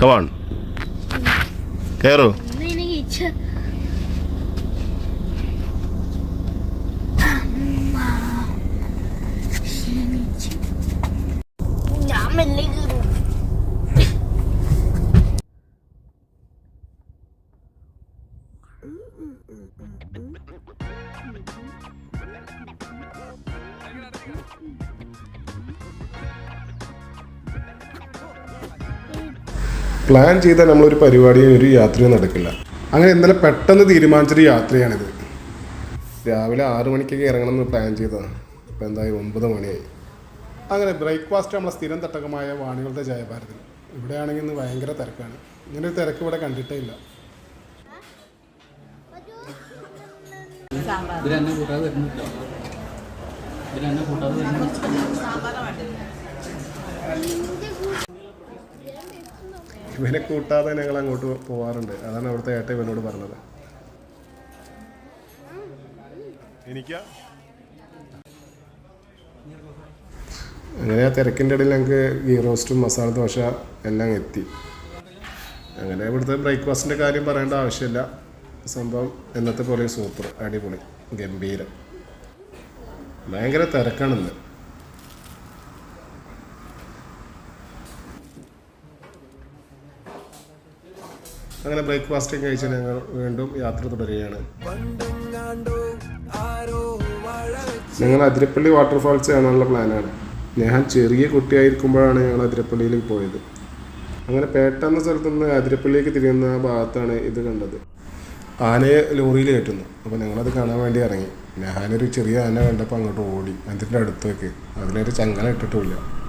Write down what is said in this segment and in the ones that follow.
കവാൺ കയറൂ plan ചെയ്താൽ നമ്മളൊരു പരിപാടിയും ഒരു യാത്രയും നടക്കില്ല. അങ്ങനെ ഇന്നലെ പെട്ടെന്ന് തീരുമാനിച്ചൊരു യാത്രയാണിത്. രാവിലെ ആറു മണിക്കൊക്കെ ഇറങ്ങണം എന്ന് പ്ലാൻ ചെയ്തതാണ്. ഇപ്പം എന്തായി? ഒമ്പത് മണിയായി. അങ്ങനെ ബ്രേക്ക്ഫാസ്റ്റ് നമ്മളെ സ്ഥിരം തട്ടകമായ വാണികളുടെ ജയഭാരതിൽ ഇവിടെയാണെങ്കിൽ ഇന്ന് ഭയങ്കര തിരക്കാണ്. ഇങ്ങനെ ഒരു തിരക്ക് ഇവിടെ കണ്ടിട്ടേ ഇല്ല. ഇതിലെന്നെ കൂട്ടാതെ വരുന്നില്ല ഇതിലെന്നെ കൂട്ടാതെ വരുന്നില്ല ഇവനെ കൂട്ടാതെ ഞങ്ങൾ അങ്ങോട്ട് പോവാറുണ്ട്. അതാണ് അവിടുത്തെ ഏട്ട ഇവനോട് പറഞ്ഞത്. എനിക്ക്? അങ്ങനെ ആ തിരക്കിന്റെ ഇടയിൽ ഞങ്ങൾക്ക് ഗീ റോസ്റ്റും മസാല ദോശ എല്ലാം എത്തി. അങ്ങനെ ഇവിടുത്തെ ബ്രേക്ക്ഫാസ്റ്റിന്റെ കാര്യം പറയേണ്ട ആവശ്യമില്ല. സംഭവം എന്നത്തെ പോലെ സൂപ്പർ അടിപൊളി ഗംഭീരം. ഭയങ്കര തിരക്കാണിന്ന്. അങ്ങനെ ബ്രേക്ക്ഫാസ്റ്റ് കഴിച്ച് ഞങ്ങൾ വീണ്ടും യാത്ര തുടരുകയാണ്. ഞങ്ങൾ അതിരപ്പള്ളി വാട്ടർഫാൾസ് കാണാനുള്ള പ്ലാനാണ്. ഞാൻ ചെറിയ കുട്ടിയായിരിക്കുമ്പോഴാണ് ഞങ്ങൾ അതിരപ്പള്ളിയിലേക്ക് പോയത്. അങ്ങനെ പേട്ടെന്ന സ്ഥലത്ത് നിന്ന് അതിരപ്പള്ളിയിലേക്ക് തിരിയുന്ന ഭാഗത്താണ് ഇത് കണ്ടത്. ആനയെ ലോറിയിൽ കയറ്റുന്നു. അപ്പോൾ ഞങ്ങളത് കാണാൻ വേണ്ടി ഇറങ്ങി. ഞാനൊരു ചെറിയ ആന കണ്ടപ്പോൾ അങ്ങോട്ട് ഓടി. അതിന്റെ അടുത്തേക്ക്. അതിലൊരു ചങ്ങല ഇട്ടിട്ടുമില്ല.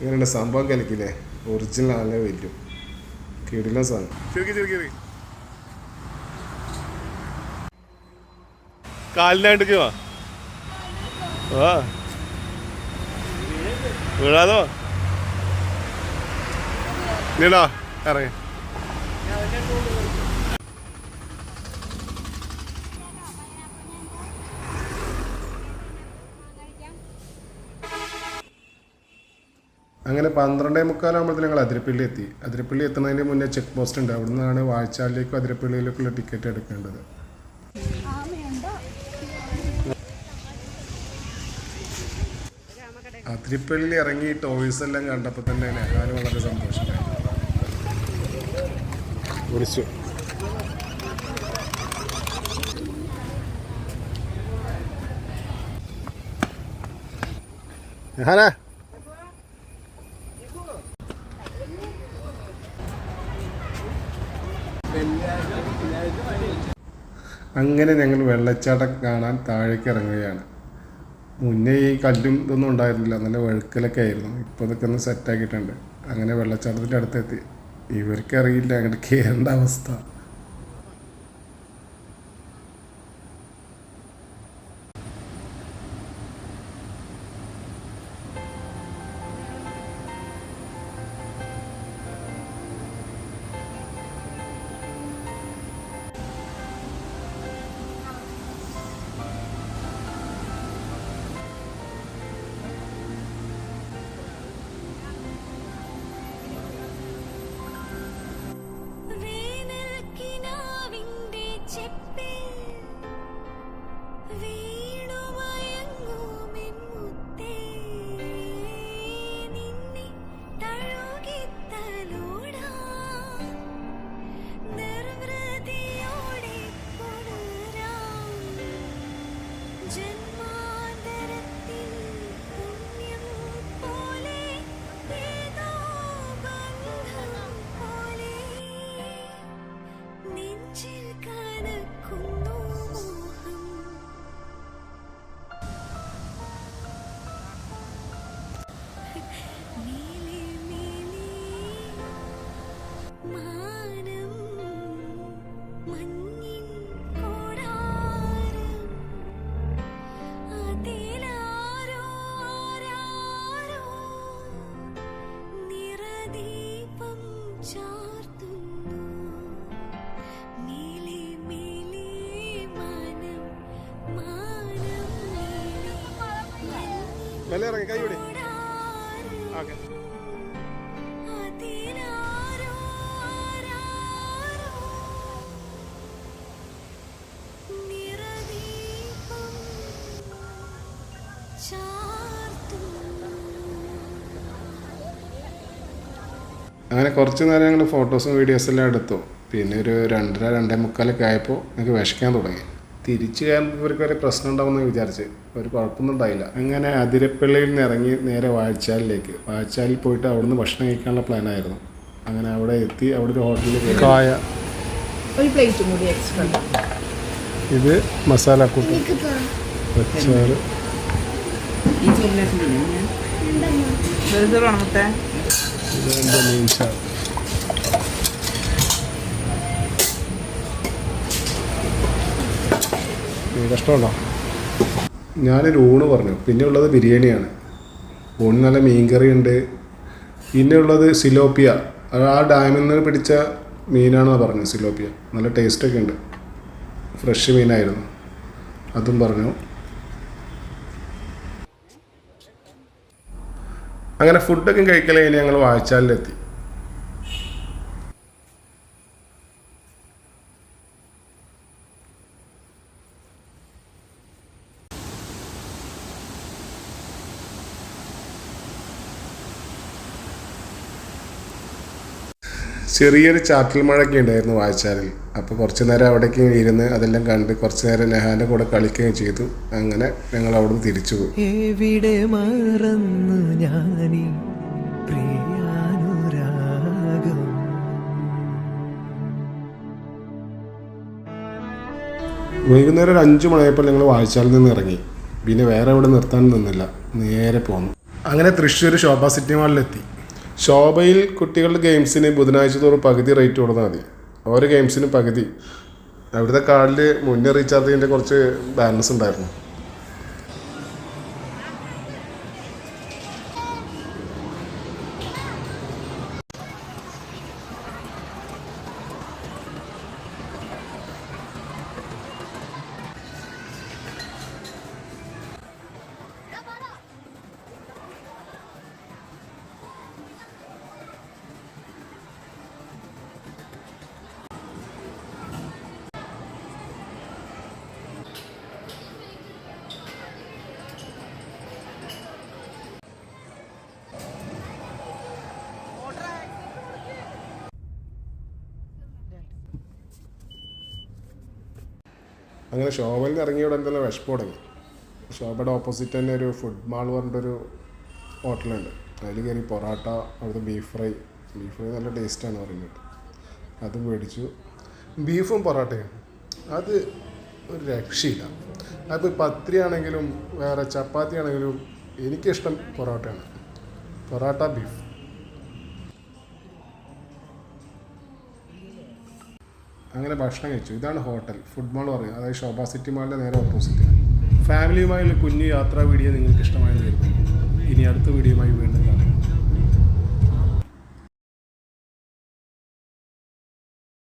ഇങ്ങനെയുണ്ട് സംഭവം കലക്കില്ലേ? ഒറിജിനൽ ആളെ വരും കിടില സാധനം കാലിനായിട്ട് വീഴാതോ നീടാ ഇറങ്ങി. അങ്ങനെ പന്ത്രണ്ടേ മുക്കാലാകുമ്പോഴത്തേന് ഞങ്ങൾ അതിരപ്പള്ളി എത്തി അതിരപ്പള്ളി എത്തുന്നതിന് മുന്നേ ചെക്ക് പോസ്റ്റ് ഉണ്ട്. അവിടെ നിന്നാണ് വാഴച്ചാലിലേക്കും അതിരപ്പള്ളിയിലേക്കുള്ള ടിക്കറ്റ് എടുക്കേണ്ടത്. അതിരപ്പള്ളി ഇറങ്ങി ടോയ്സ് എല്ലാം കണ്ടപ്പോൾ തന്നെ ഞാൻ വളരെ സന്തോഷമായി. വിളിച്ചു. അങ്ങനെ ഞങ്ങൾ വെള്ളച്ചാട്ടം കാണാൻ താഴേക്ക് ഇറങ്ങുകയാണ്. മുന്നേ ഈ കല്ലും ഇതൊന്നും ഉണ്ടായിരുന്നില്ല. നല്ല വഴുക്കലൊക്കെ ആയിരുന്നു. ഇപ്പോൾ ഇതൊക്കെ ഒന്ന് സെറ്റാക്കിയിട്ടുണ്ട് അങ്ങനെ വെള്ളച്ചാട്ടത്തിന്റെ അടുത്തെത്തി. ഇവർക്ക് അറിയില്ല അങ്ങോട്ട് കയറേണ്ട അവസ്ഥ. മെല്ലെ ഇറങ്ങി കൈ വിടി ഓക്കെ. അങ്ങനെ കുറച്ച് നേരം ഞങ്ങൾ ഫോട്ടോസും വീഡിയോസും എല്ലാം എടുത്തു. പിന്നെ ഒരു രണ്ടര രണ്ടേ മുക്കാലൊക്കെ ആയപ്പോൾ എനിക്ക് വിഷക്കാൻ തുടങ്ങി. തിരിച്ചു കയറുമ്പോൾ ഇവർക്ക് ഒരു പ്രശ്നം ഉണ്ടാവുമെന്ന് വിചാരിച്ച്. ഒരു കുഴപ്പമൊന്നും ഉണ്ടായില്ല. അങ്ങനെ അതിരപ്പള്ളിയിൽ നിന്ന് ഇറങ്ങി നേരെ വാഴച്ചാലിലേക്ക്. വാഴച്ചാലിൽ പോയിട്ട് അവിടുന്ന് ഭക്ഷണം കഴിക്കാനുള്ള പ്ലാനായിരുന്നു അങ്ങനെ അവിടെ എത്തി അവിടെ ഒരു ഹോട്ടലിൽ കായ. ഒരു പ്ലേറ്റ് കൂടി എക്സ്ട്രാ ഇത് മസാല കൂട്ട്. എനിക്ക് താ. വെച്ചാൽ ഈ ചോറിലേക്ക് തിന്നാം ഞാൻ വെറുതെ വേണം മുട്ട മീൻ ചാറ്? കഷ്ടമുണ്ടോ ഞാനൊരു ഊണ് പറഞ്ഞു. പിന്നെ ഉള്ളത് ബിരിയാണിയാണ്. ഊണ് നല്ല മീൻകറി ഉണ്ട് പിന്നെ ഉള്ളത് സിലോപ്പിയ ആ ഡാമിൽ നിന്ന് പിടിച്ച മീനാണെന്ന് പറഞ്ഞു സിലോപ്പിയ. നല്ല ടേസ്റ്റൊക്കെ ഉണ്ട്. ഫ്രഷ് മീനായിരുന്നു. അതും പറഞ്ഞു. അങ്ങനെ ഫുഡൊക്കെ കഴിക്കലേ ഞങ്ങൾ വാഴച്ചാലിലെത്തി. ചെറിയൊരു ചാറ്റൽ മഴയൊക്കെ ഉണ്ടായിരുന്നു വായിച്ചാലിൽ അപ്പോൾ കുറച്ച് നേരം അവിടേക്ക് ഇരുന്ന് അതെല്ലാം കണ്ട് കുറച്ച് നേരം നെഹാന്റെ കൂടെ കളിക്കുകയും ചെയ്തു. അങ്ങനെ ഞങ്ങൾ അവിടെ നിന്ന് തിരിച്ചു പോയി. എവിടെ മറന്നു ഞാനീ പ്രിയാനുരാഗം? വൈകുന്നേരം ഒരു അഞ്ച് മണിയായപ്പോൾ ഞങ്ങൾ വായിച്ചാലിൽ നിന്ന് ഇറങ്ങി. പിന്നെ വേറെ എവിടെ നിർത്താൻ നിന്നില്ല. നേരെ പോന്നു. അങ്ങനെ തൃശ്ശൂർ ശോഭ സിറ്റി മാളിലെത്തി. ശോഭയിൽ കുട്ടികളുടെ ഗെയിംസിന് ബുധനാഴ്ച തോറും പകുതി റേറ്റ് കൊടുത്താൽ മതി. ഓരോ ഗെയിംസിന് പകുതി. അവിടുത്തെ കാർഡിൽ മുന്നേ റീചാർജ് ചെയ്യേണ്ട കുറച്ച് ബാലൻസ് ഉണ്ടായിരുന്നു. അങ്ങനെ നിന്ന് ഇറങ്ങിയ ഉടൻ തന്നെ വിഷപ്പ് തുടങ്ങി ശോഭയുടെ ഓപ്പോസിറ്റ് തന്നെ ഒരു ഫുഡ് മാൾ പറഞ്ഞിട്ടൊരു ഹോട്ടലുണ്ട് അതിൽ കയറി പൊറാട്ട അവിടുത്തെ ബീഫ് ഫ്രൈ ബീഫ് ഫ്രൈ നല്ല ടേസ്റ്റാണ് പറയുന്നത് അത് മേടിച്ചു. ബീഫും പൊറോട്ടയും. അത് ഒരു രക്ഷയില്ല. അത് പത്രി ആണെങ്കിലും വേറെ ചപ്പാത്തി ആണെങ്കിലും എനിക്കിഷ്ടം പൊറോട്ടയാണ്. പൊറോട്ട ബീഫ് അങ്ങനെ ഭക്ഷണം കഴിച്ചു. ഇതാണ് ഹോട്ടൽ. ഫുഡ് മാൾ പറയുന്നത്. അതായത് ശോഭ സിറ്റി മാളിന്റെ നേരെ ഓപ്പോസിറ്റ്. ഫാമിലിയുമായുള്ള കുഞ്ഞു യാത്രാ വീഡിയോ നിങ്ങൾക്ക് ഇഷ്ടമായെന്ന് കരുതുന്നു. ഇനി അടുത്ത വീഡിയോയുമായി വീണ്ടും കാണാം.